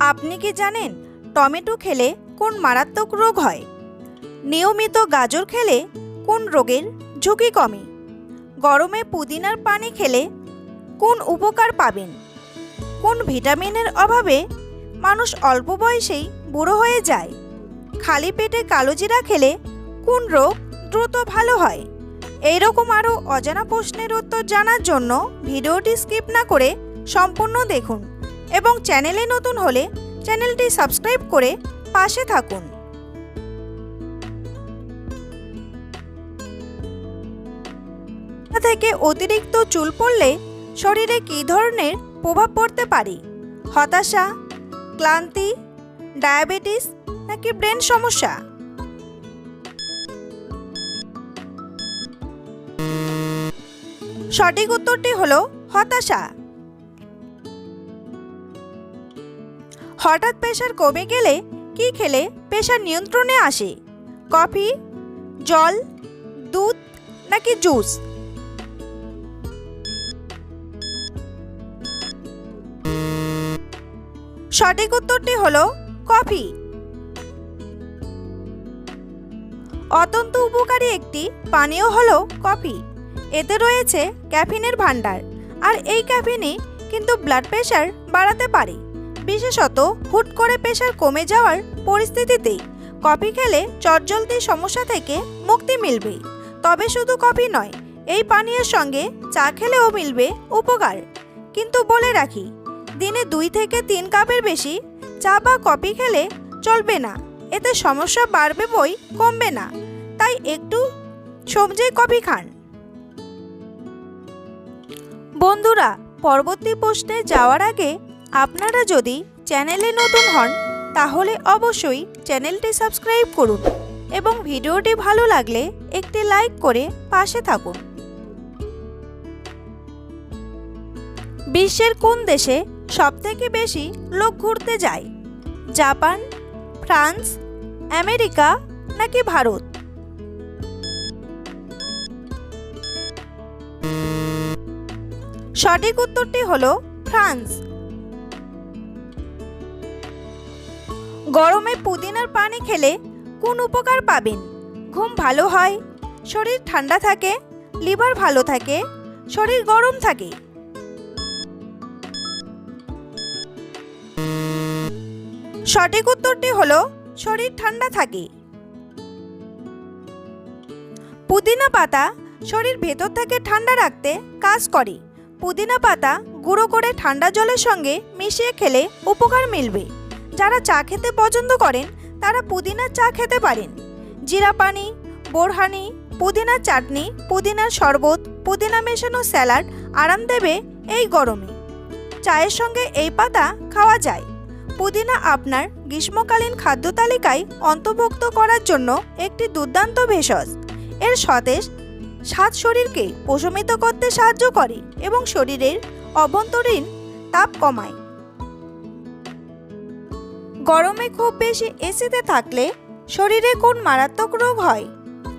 আপনি কি জানেন টমেটো খেলে কোন মারাত্মক রোগ হয়? নিয়মিত গাজর খেলে কোন রোগের ঝুঁকি কমে? গরমে পুদিনার পানি খেলে কোন উপকার পাবেন? কোন ভিটামিনের অভাবে মানুষ অল্প বয়সেই বুড়ো হয়ে যায়? খালি পেটে কালোজিরা খেলে কোন রোগ দ্রুত ভালো হয়? এইরকম আরও অজানা প্রশ্নের উত্তর জানার জন্য ভিডিওটি স্কিপ না করে সম্পূর্ণ দেখুন। এবং চ্যানেলে নতুন হলে চ্যানেলটি সাবস্ক্রাইব করে পাশে থাকুন। থেকে অতিরিক্ত চুল পড়লে শরীরে কী ধরনের প্রভাব পড়তে পারে? হতাশা, ক্লান্তি, ডায়াবেটিস নাকি ব্রেন সমস্যা? সঠিক উত্তরটি হলো হতাশা। হঠাৎ প্রেশার কমে গেলে কি খেলে? প্রেশার নিয়ন্ত্রণে আসে। কফি, জল, দুধ নাকি জুস? সঠিক উত্তরটি হলো কফি। অত্যন্ত উপকারী একটি পানীয় হলো কফি। এতে রয়েছে ক্যাফিনের ভাণ্ডার। আর এই ক্যাফিনই কিন্তু ব্লাড প্রেশার বাড়াতে পারে। বিশেষত হুট করে প্রেশার কমে যাওয়ার পরিস্থিতিতে কফি খেলে চটজলদি সমস্যা থেকে মুক্তি মিলবে। তবে শুধু কফি নয়, এই পানীয়ের সঙ্গে চা খেলেও মিলবে উপকার। কিন্তু বলে রাখি, দিনে দুই থেকে তিন কাপের বেশি চা বা কফি খেলে চলবে না, এতে সমস্যা বাড়বে বই কমবে না, তাই একটু সবজি কফি খান। বন্ধুরা, পরবর্তী পোস্টে যাওয়ার আগে আপনারা যদি চ্যানেলে নতুন হন, তাহলে অবশ্যই চ্যানেলটি সাবস্ক্রাইব করুন এবং ভিডিওটি ভালো লাগলে একটি লাইক করে পাশে থাকুন। বিশ্বের কোন দেশে সবথেকে বেশি লোক ঘুরতে যায়? জাপান, ফ্রান্স, আমেরিকা নাকি ভারত? সঠিক উত্তরটি হলো ফ্রান্স। গরমে পুদিনার পানি খেলে কোন উপকার পাবেন? ঘুম ভালো হয়, শরীর ঠান্ডা থাকে, লিভার ভালো থাকে, শরীর গরম থাকে। সঠিক উত্তরটি হলো শরীর ঠান্ডা থাকে। পুদিনা পাতা শরীর ভেতর থেকে ঠান্ডা রাখতে কাজ করে। পুদিনা পাতা গুঁড়ো করে ঠান্ডা জলের সঙ্গে মিশিয়ে খেলে উপকার মিলবে। যারা চা খেতে পছন্দ করেন, তারা পুদিনার চা খেতে পারেন। জিরা পানি বোরহানি পুদিনার চাটনি পুদিনার শরবত, পুদিনা মেশানো স্যালাড, আরাম দেবে এই গরমে। চায়ের সঙ্গে এই পাতা খাওয়া যায়। পুদিনা আপনার গ্রীষ্মকালীন খাদ্য তালিকায় অন্তর্ভুক্ত করার জন্য একটি দুর্দান্ত ভেষজ। এর সতেজ স্বাদ শরীরকে প্রশমিত করতে সাহায্য করে এবং শরীরের অভ্যন্তরীণ তাপ কমায়। গরমে খুব বেশি এসিতে থাকলে শরীরে কোন মারাত্মক রোগ হয়?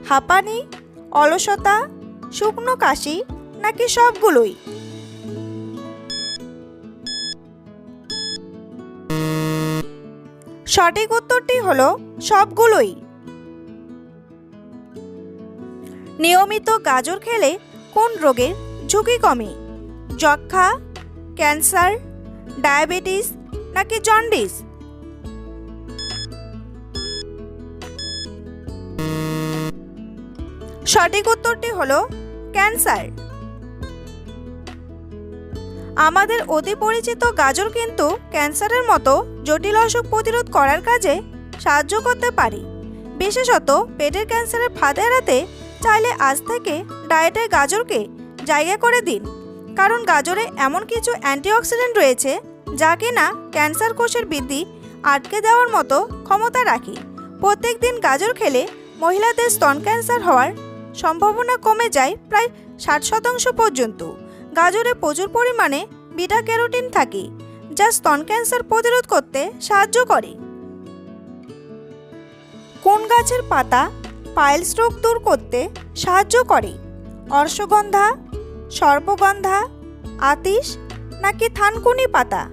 হাঁপানি, অলসতা, শুকনো কাশি নাকি সবগুলোই? সঠিক উত্তরটি হলো সবগুলোই। নিয়মিত গাজর খেলে কোন রোগের ঝুঁকি কমে? যক্ষা ক্যান্সার, ডায়াবেটিস নাকি জন্ডিস? সঠিক উত্তরটি হলো ক্যান্সার। আমাদের অতি পরিচিত গাজর কিন্তু ক্যান্সারের মতো জটিল অসুখ প্রতিরোধ করার কাজে সাহায্য করতে পারে। বিশেষত পেটের ক্যান্সারের ফাঁদ এড়াতে চাইলে আজ থেকে ডায়েটে গাজরকে জায়গা করে দিন। কারণ গাজরে এমন কিছু অ্যান্টিঅক্সিডেন্ট রয়েছে যা কিনা ক্যান্সার কোষের বৃদ্ধি আটকে দেওয়ার মতো ক্ষমতা রাখে। প্রত্যেক দিন গাজর খেলে মহিলাদের স্তন ক্যান্সার হওয়ার সম্ভাবনা কমে যায় প্রায় ষাট শতাংশ পর্যন্ত। গাজরে প্রচুর পরিমাণে বিটা ক্যারোটিন থাকে, যা স্তন ক্যান্সার প্রতিরোধ করতে সাহায্য করে। কোন গাছের পাতা পাইলস রোগ দূর করতে সাহায্য করে? অর্শগন্ধা, সর্বগন্ধা, আতিশ নাকি থানকুনি পাতা?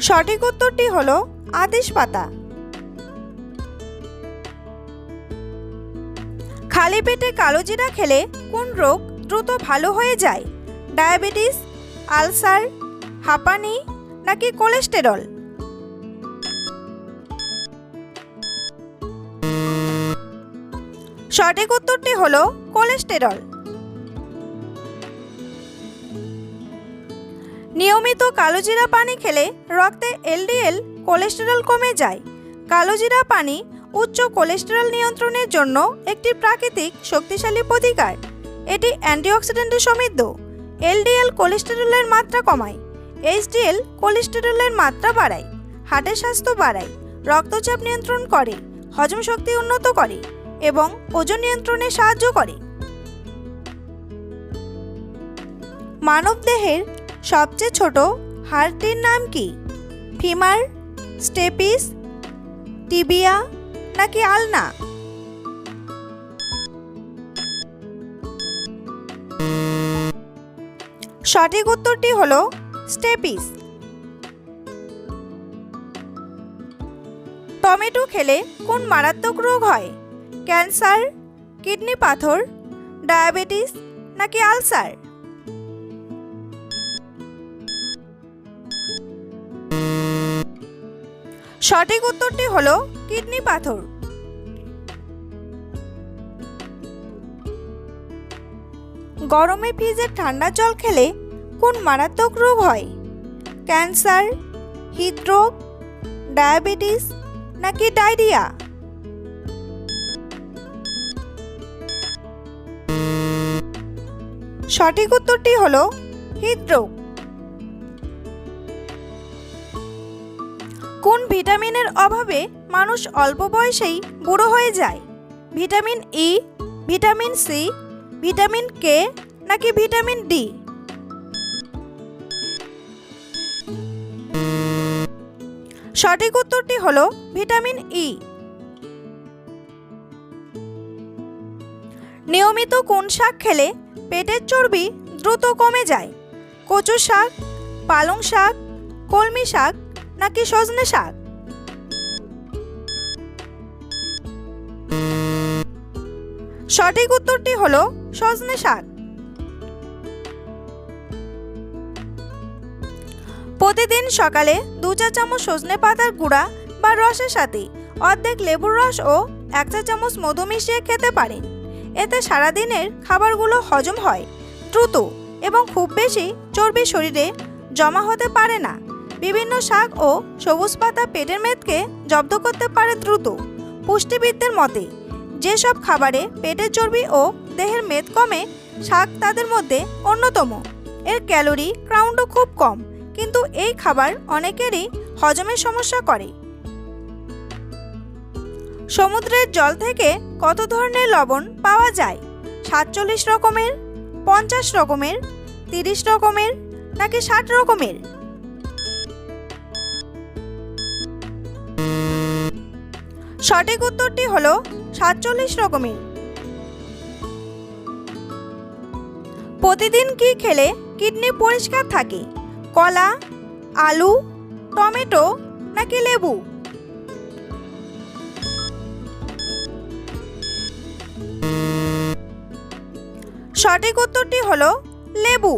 সঠিক উত্তরটি হলো আদেশ পাতা। খালি পেটে কালো জিরা খেলে কোন রোগ দ্রুত ভালো হয়ে যায়? ডায়াবেটিস, আলসার, হাঁপানি নাকি কোলেস্টেরল? সঠিক উত্তরটি হলো কোলেস্টেরল। নিয়মিত কালোজিরা পানি খেলে রক্তে এলডিএল কোলেস্টেরল কমে যায়। কালোজিরা পানি উচ্চ কোলেস্টেরল নিয়ন্ত্রণের জন্য একটি প্রাকৃতিক শক্তিশালী প্রতিকার। এটি অ্যান্টিঅক্সিডেন্টে সমৃদ্ধ। এলডিএল কোলেস্টেরলের মাত্রা কমায়। এইচডিএল কোলেস্টেরলের মাত্রা বাড়ায়। হার্টের স্বাস্থ্য বাড়ায়। রক্তচাপ নিয়ন্ত্রণ করে। হজম শক্তি উন্নত করে এবং ওজন নিয়ন্ত্রণে সাহায্য করে। মানবদেহের সবচেয়ে ছোট হাড়টির নাম কি? ফিমার স্টেপিস, টিবিয়া নাকি আলনা? সঠিক উত্তরটি হলো স্টেপিস। টমেটো খেলে কোন মারাত্মক রোগ হয়? ক্যান্সার, কিডনি পাথর, ডায়াবেটিস নাকি আলসার? সঠিক উত্তরটি হলো কিডনি পাথর। গরমে ফ্রিজের ঠান্ডা জল খেলে কোন মারাত্মক রোগ হয়? ক্যান্সার, হৃদরোগ, ডায়াবেটিস নাকি ডায়রিয়া? সঠিক উত্তরটি হলো হৃদরোগ। কোন ভিটামিনের অভাবে মানুষ অল্প বয়সেই বুড়ো হয়ে যায়? Vitamin E vitamin C vitamin K নাকি ভিটামিন ডি সঠিক উত্তরটি হলো ভিটামিন ই নিয়মিত কোন শাক খেলে পেটের চর্বি দ্রুত কমে যায়? কচু শাক পালং শাক, কলমি শাক নাকি সজনে শাক? সঠিক উত্তরটি হলো সজনে শাক। প্রতিদিন সকালে দু চা চামচ সজনে পাতার গুঁড়া বা রসের সাথে অর্ধেক লেবুর রস ও এক চা চামচ মধু মিশিয়ে খেতে পারেন। এতে সারাদিনের খাবারগুলো হজম হয়, দ্রুত এবং খুব বেশি চর্বি শরীরে জমা হতে পারে না। বিভিন্ন শাক ও সবুজ পাতা পেটের মেদকে জব্দ করতে পারে দ্রুত। পুষ্টিবিদদের মতে, যেসব খাবারে পেটের চর্বি ও দেহের মেদ কমে, শাক তাদের মধ্যে অন্যতম। এর ক্যালোরি ক্রাউন্ডও খুব কম, কিন্তু এই খাবার অনেকেরই হজমের সমস্যা করে। সমুদ্রের জল থেকে কত ধরনের লবণ পাওয়া যায়? সাতচল্লিশ রকমের, পঞ্চাশ রকমের, তিরিশ রকমের, নাকি ষাট রকমের? সঠিক উত্তরটি হলো সাতচল্লিশ রকমের প্রতিদিন কি খেলে কিডনি পরিষ্কার থাকে? কলা, আলু, টমেটো নাকি লেবু? সঠিক উত্তরটি হলো লেবু।